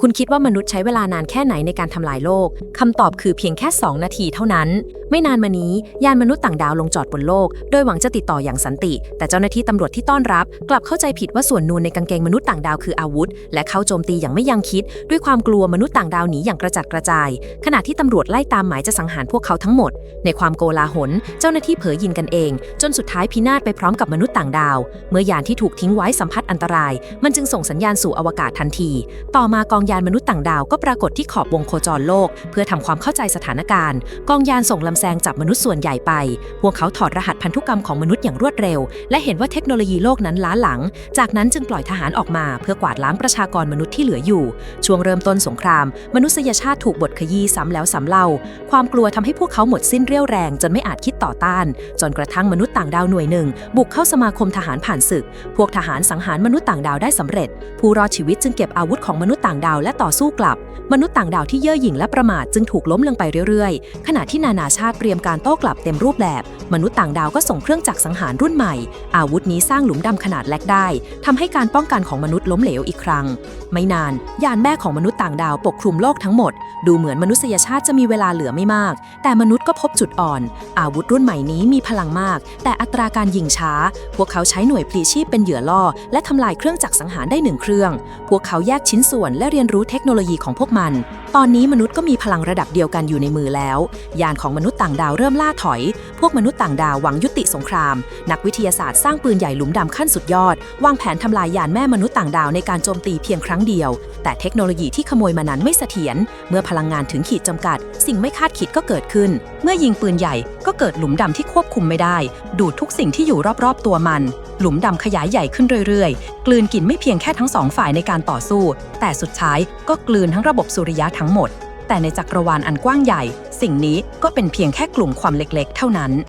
คุณคิดว่ามนุษย์ใช้เวลานานแค่ไหนในการทำลายโลก คำตอบคือเพียงแค่ 2 นาทีเท่านั้น ไม่นานมานี้ ยานมนุษย์ต่างดาวลงจอดบนโลก โดยหวังจะติดต่ออย่างสันติ แต่เจ้าหน้าที่ตำรวจที่ต้อนรับ กลับเข้าใจผิดว่าส่วนนูนในกางเกงมนุษย์ต่างดาวคืออาวุธ และเข้าโจมตีอย่างไม่ยั้งคิด ด้วยความกลัวมนุษย์ต่างดาวหนีอย่างกระจัดกระจาย ขณะที่ตำรวจไล่ตามหมายจะสังหารพวกเขาทั้งหมด ในความโกลาหล เจ้าหน้าที่เผยยิงกันเอง จนสุดท้ายพินาศไปพร้อมกับมนุษย์ต่างดาว เมื่อยานที่ถูกทิ้งไว้สัมผัสอันตราย มันจึงส่งสัญญาณสู่อวกาศทันที ต่อมากองยานมนุษย์ต่างดาวก็ปรากฏที่ขอบวงโคจรโลก เพื่อทำความเข้าใจสถานการณ์ กองยานส่งลำแซงจับมนุษย์ส่วนใหญ่ไป พวกเขาถอดรหัสพันธุกรรมของมนุษย์อย่างรวดเร็ว และเห็นว่าเทคโนโลยีโลกนั้นล้าหลัง จากนั้นจึงปล่อยทหารออกมา เพื่อกวาดล้างประชากรมนุษย์ที่เหลืออยู่ ช่วงเริ่มต้นสงคราม มนุษยชาติถูกบทขยี้ซ้ำแล้วซ้ำเล่า ความกลัวทำให้พวกเขาหมดสิ้นเรี่ยวแรง จนไม่อาจคิดต่อต้าน จนกระทั่งมนุษย์ต่างดาวหน่วยหนึ่ง บุกเข้าสมาคมทหารผ่านศึก พวกทหารสังหารมนุษย์ต่างดาวได้สำเร็จ ผู้รอดชีวิตจึงเก็บอาวุธของมนุษย์ต่างดาวและต่อสู้กลับ มนุษย์ต่างดาวที่เย่อหยิ่งและประมาทจึงถูกล้มลงไปเรื่อยๆ ขณะที่นานาชาติเตรียมการโต้กลับเต็มรูปแบบมนุษย์ต่างดาวก็ส่งเครื่องจักรสังหารรุ่นใหม่ อาวุธนี้สร้างหลุมดำขนาดเล็กได้ทำให้การป้องกันของมนุษย์ล้มเหลวอีกครั้ง ไม่นานยานแม่ของมนุษย์ต่างดาวปกคลุมโลกทั้งหมด ดูเหมือนมนุษยชาติจะมีเวลาเหลือไม่มาก แต่มนุษย์ก็พบจุดอ่อน อาวุธรุ่นใหม่นี้มีพลังมาก แต่อัตราการยิงช้า พวกเขาใช้หน่วยพลีชีพเป็นเหยื่อล่อ และทำลายเครื่องจักรสังหารได้หนึ่งเครื่อง พวกเขาแยกชิ้นส่วนและเรียนรู้เทคโนโลยีของพวกมัน ตอนนี้มนุษย์ก็มีพลังระดับเดียวกันอยู่ในมือแล้ว ยานของมนุษย์ต่างดาวเริ่มล่าถอย พวกมนุษย์ต่างดาวหวังยุติสงคราม นักวิทยาศาสตร์สร้างปืนใหญ่หลุมดำขั้นสุดยอด วางแผนทำลายยานแม่มนุษย์ต่างดาวในการโจมตีเพียงครั้งเดียว แต่เทคโนโลยีที่ขโมยมานั้นไม่เสถียร เมื่อพลังงานถึงขีดจำกัด สิ่งไม่คาดคิดก็เกิดขึ้น เมื่อยิงปืนใหญ่ก็เกิดหลุมดำที่ควบคุมไม่ได้ ดูดทุกสิ่งที่อยู่รอบๆตัวมัน หลุมดำขยายใหญ่ขึ้นเรื่อยๆ กลืนกินไม่เพียงแค่ทั้งสองฝ่ายในการต่อสู้ แต่สุดท้ายก็กลืนทั้งระบบสุริยะทั้งหมด แต่ในจักรวาลอันกว้างใหญ่ สิ่งนี้ก็เป็นเพียงแค่กลุ่มความเล็กๆ เท่านั้น